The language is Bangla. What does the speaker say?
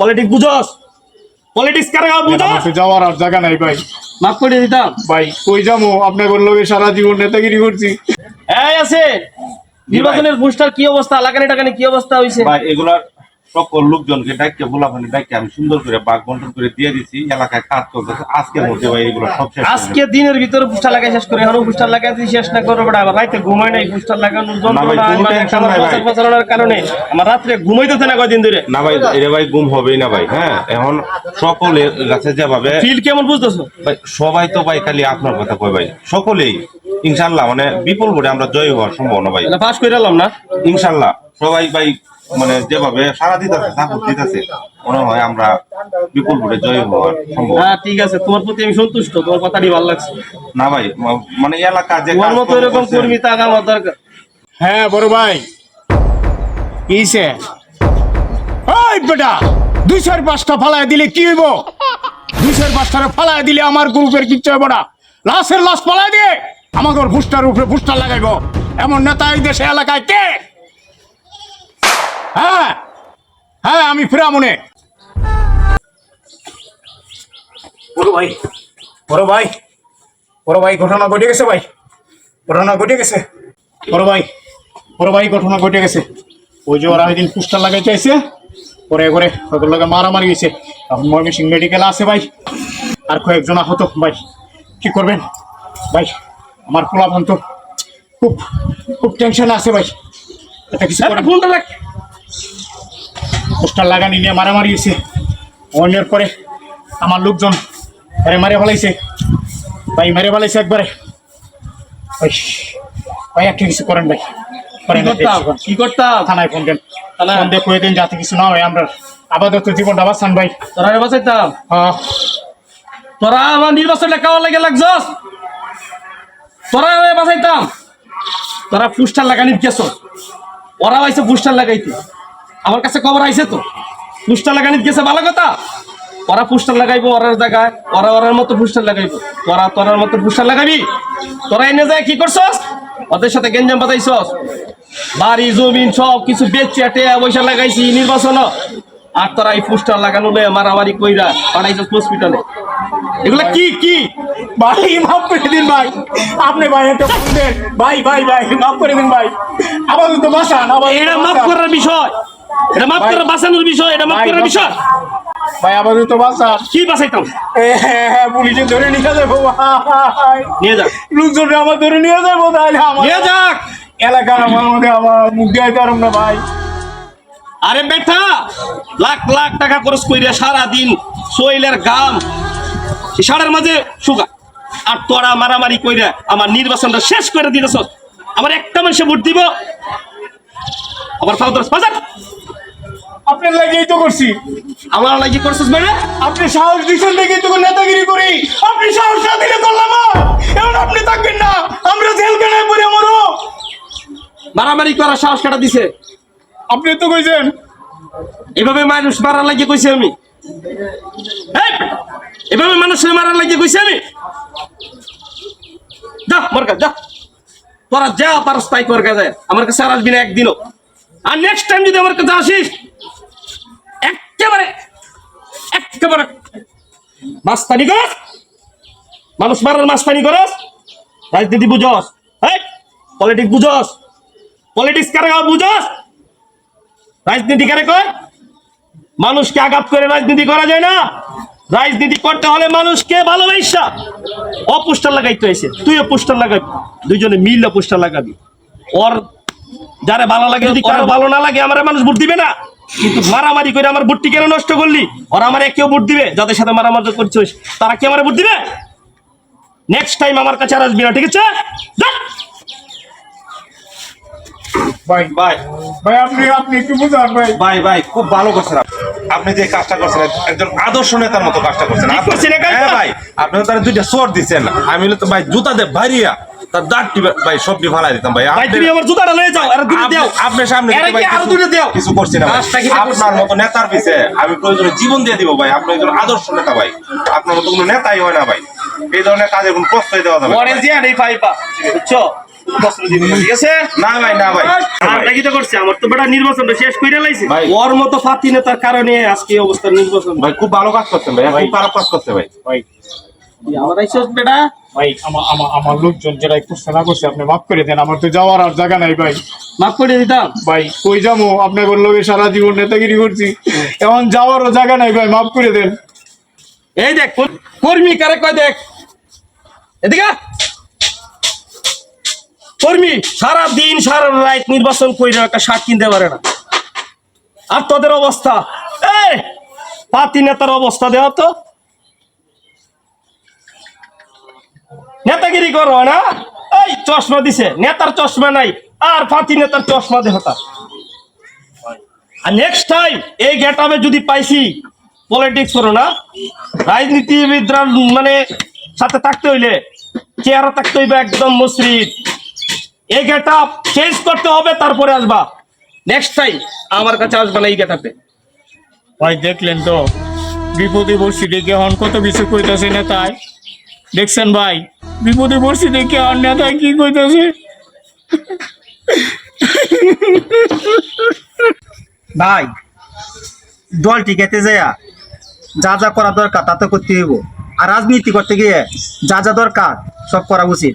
পলিটিক্স বুঝোস? পলিটিক্স কারে বুঝোস? যাওয়ার আর জায়গা নাই ভাই। মাফ করে দিতাম। ভাই কই যাব আপনার লোকে সারা জীবন নেতাগিরি করছি। এই আছে। নির্বাচনের বুস্টার কি অবস্থা? লাগানি টাকানি কি অবস্থা হইছে? ভাই এগুলার সকল লোকজনকে ডাইকে বলাফানি ডাইকে আমি সুন্দর করে বাঘ বন্টন করে দিয়ে দিছি এলাকায় কাজ চলতেছে। আজকের মধ্যে ভাই এগুলো সব শেষ আজকে দিনের ভিতরে বুস্টার লাগাই শেষ করে এখনও বুস্টার লাগাই শেষ না করব আবার রাতে ঘুমাই নাই বুস্টার লাগানোর ভাই। বছর কারণে আমার রাত্রে ঘুমাইতেছে না কয়দিন ধরে। না ভাই এটা ভাই গুম হবেই না ভাই হ্যাঁ? এখন সকলের কাছে যেভাবে ফিল কেমন বুঝতেছো? ভাই সবাই তো ভাই খালি আপনার কথা কয় ভাই সকলেই ইনশাল্লাহ মানে বিপুল ভোটে আমরা জয় হওয়ার সম্ভাবনা ভাই। পাস করে না? ইনশাল্লাহ সবাই ভাই মানে যেভাবে সারা দিতেছে সাপোর্ট দিতেছে মনে হয় আমরা বিপুল ভোটে জয় হওয়ার সম্ভব। হ্যাঁ ঠিক আছে তোমার প্রতি আমি সন্তুষ্ট তোমার কথাটি ভালো লাগছে। না ভাই মানে এলাকা যে তোমার মতো এরকম কর্মী থাকা আমার দরকার। হ্যাঁ বড় ভাই। কিসে ওই বেটা দুই চার পাঁচটা ফালায় দিলে কি হইব? দুই চার পাঁচটা ফালায় দিলে আমার গ্রুপের কিচ্ছু হবে না। লাশের লাশ ফালায় দিয়ে আমাকে বুস্টার উপরে বুস্টার লাগাইব। এমন নেতা এই দেশে এলাকায় কে? হ্যাঁ হ্যাঁ আমি ফিরা মনে বড় ভাই। বড় ভাই বড় ভাই ঘটনা ঘটে গেছে ভাই। ঘটনা ঘটে গেছে। বড় ভাই বড় ভাই ঘটনা ঘটে গেছে। ওই যে ওরা ওই দিন পোস্টার লাগাই চাইছে পরে করে ওদের লোকে মারামারি গেছে এখন ময়মনসিং মেডিকেল আছে ভাই। আর কয়েকজন আহত ভাই। কি করবেন? ভাই আমার পোলাপন তো খুব খুব টেনশন আছে ভাই। এটা কিছু ফোনটা রাখ পোস্টার লাগানি নিয়ে মারামারি হয়েছে অন্যের পরে আমার লোকজন আরে মারে ফেলাইছে। ভাই মেরে ফেলাইছে একবারে। ভাই ভাই একটা কিছু করেন ভাই। কি করতাম? থানায় ফোন দেন? ফোন দিয়ে কয়ে দিন যাতে কিছু না হয় আমরা আপাতত জীবনটা বাঁচান ভাই। তোরা রে বাঁচাইতাম? তোরা আমার নির্বাচনে কাওয়া লাগে লাগছস? তোরা বাঁচাইতাম? তোরা পুস্টার লাগানি গেছ ওরা আইছে পুস্টার লাগাইতে। আমার কাছে খবর আইছে তো। পুস্টার লাগানি গেছে ভালো কথা। ওরা পুস্টার লাগাইবো ওরার জায়গায় ওরা ওরার মতো পুস্টার লাগাইবো। তোরা তোরার মতো পুস্টার লাগাবি? তোরা এনে যায় কি করছস? ওদের সাথে গেঞ্জাম বাতাইছস বাড়ি জমিন সব কিছু বেচে টেয়া পয়সা লাগাইছি নির্বাচন আর তোরা এই পুস্টার লাগানো লয়ে মারামারি কইরা পাঠাইছস হসপিটালে এগুলা কি কি? ভাই মাফ করে দিন ভাই। আপনি ভাই একটা ফোন দেন। ভাই ভাই ভাই মাফ করে দিন ভাই। আপাতত বাঁচান আপাতত এটা মাফ। করার বিষয়। এটা মাফ। করার বাঁচানোর বিষয় এটা মাফ করার বিষয়। ভাই আপাতত বাঁচান কি বাঁচাইতাম? পুলিশে ধরে নিয়ে যাব ভাই। নিয়ে যাক। লোকজন আমার ধরে নিয়ে যাব তাহলে আমার নিয়ে যাক। এলাকার আমার মধ্যে আমার মুখ দিয়ে পারব না ভাই। আরে বেটা লাখ লাখ টাকা খরচ কইরা সারা দিন সোয়েলের গাম সারার মাঝে সুগা আর তোরা মারামারি কইরা আমার নির্বাচনটা শেষ করে দিতেছ। আমার একটা মানুষে ভোট দিব। আবার ফাও দরস বাজার। আপনার লাগেই তো করছি। আমার লাগি করছিস মানে? আপনি সাহস দিচ্ছেন দেখে তো নেতাগিরি করি? আপনি সাহস না দিলে করলাম এখন আপনি থাকবেন না। আমরা জেলখানায় পড়ে মরো মারামারি করার সাহস কাটা দিছে? আপনি তো কইছেন। এভাবে মানুষ মারার লাগিয়ে কইছি আমি। এভাবে মানুষের মারার লাগিয়ে কইছি আমি। যা মরকা যা। তোরা যা পারস তাই কর যায়। আমার কাছে আর আসবি না একদিনও। আর নেক্সট টাইম যদি আমার কাছে আসিস একেবারে একেবারে। মাস্তানি করস? মানুষ মারার মাস্তানি করস? রাজনীতি বুঝস এই পলিটিক্স বুঝস? পলিটিক্স কারে বুঝস? রাজনীতি কারে কয়? মানুষকে আঘাত করে রাজনীতি করা যায় না। রাজনীতি করতে হলে মানুষকে ভালোবাসা। ও পোস্টার লাগাইতে হয়েছে। তুইও পোস্টার লাগাবি। দুইজনে মিললে পোস্টার লাগাবি। ওর যারা ভালো লাগে যদি কারও ভালো না লাগে আমার মানুষ ভোট দিবে না। কিন্তু মারামারি করে আমার ভোটটি কেন নষ্ট করলি? ওরা আমার কেউ ভোট দিবে? যাদের সাথে মারামারি করছিস তারা কি আমার ভোট দিবে? নেক্সট টাইম আমার কাছে আর আসবি না ঠিক আছে? ভাই ভাই। ভাই আপনি আপনি একটু বুঝান ভাই। ভাই ভাই খুব ভালো করছেন আপনি। যে কাজটা করছেন একজন আদর্শ নেতার মতো কাজটা করছেন? হ্যাঁ ভাই আপনি তো দুইটা সোর দিচ্ছেন আমি হলে তো ভাই জুতা দে ভারিয়া তার দাঁতটি ভাই সবটি ফালাই দিতাম ভাই। ভাই তুমি আমার জুতাটা লয়ে যাও আর দুটো দাও। আপনার সামনে এরা ভাই কি দুটো দাও। কিছু করছি না ভাই। কাজটা কি করছি? আপনার মতো নেতার পিছে আমি প্রয়োজনে জীবন দিয়ে দিব ভাই। আপনি একজন আদর্শ নেতা ভাই। আপনার মতো কোনো নেতাই হয় না ভাই। এই ধরনের কোনো প্রশ্রয় দেওয়া যাবে পাইপা বুঝছ। ওর মতো ফাতি নেতার কারণে আজকে এই অবস্থার নির্বাচন। ভাই খুব ভালো কাজ করছেন ভাই। খুব খারাপ কাজ করছে ভাই। ভাই আমার বেটা। ভাই আমার আমার আমার লোকজন যেটা করছে না করছে আপনি মাফ করে দেন আমার তো যাওয়ার আর জায়গা নাই ভাই। মাফ করে দিতাম। ভাই কই যাব? আপনাকে লোকে সারা জীবন নেতাগিরি করছি। এখন যাওয়ারও জায়গা নাই ভাই মাফ করে দেন। এই দেখ কর্মী কারে কয় দেখ? এদিকে কর্মী সারা দিন সারা রাত নির্বাচন করে একটা শার্ট কিনতে পারে না। আর তোদের অবস্থা? এই পাতি নেতার অবস্থা দেওয়া তো। নেতাগিরি করো না? এই চশমা দিছে, নেতার চশমা নাই, আর ফাতি নেতার চশমা দেহতা আর নেক্সট টাইম এই গেটাবে যদি পাইছি পলিটিক্স করো না। রাজনীতিবিদরা মানে সাথে থাকতে হইলে থাকতে হইবে একদম মুসরিদ এই গেট চেঞ্জ করতে হবে, তারপরে আসবা। নেক্সট টাইম আমার কাছে আসবা না এই গেট ভাই, দেখলেন তো, বিপদে বসছি দেখে এখন কত কিছু কইতাছে নেতায় দেখছেন ভাই, বিপদে বসছি দেখে আর নেতায় কি কইতেছে? ভাই, দল টিকাতে যায়া যা যা করা দরকার তা তো করতে হইব। আর রাজনীতি করতে গিয়ে যা যা দরকার সব করা উচিত।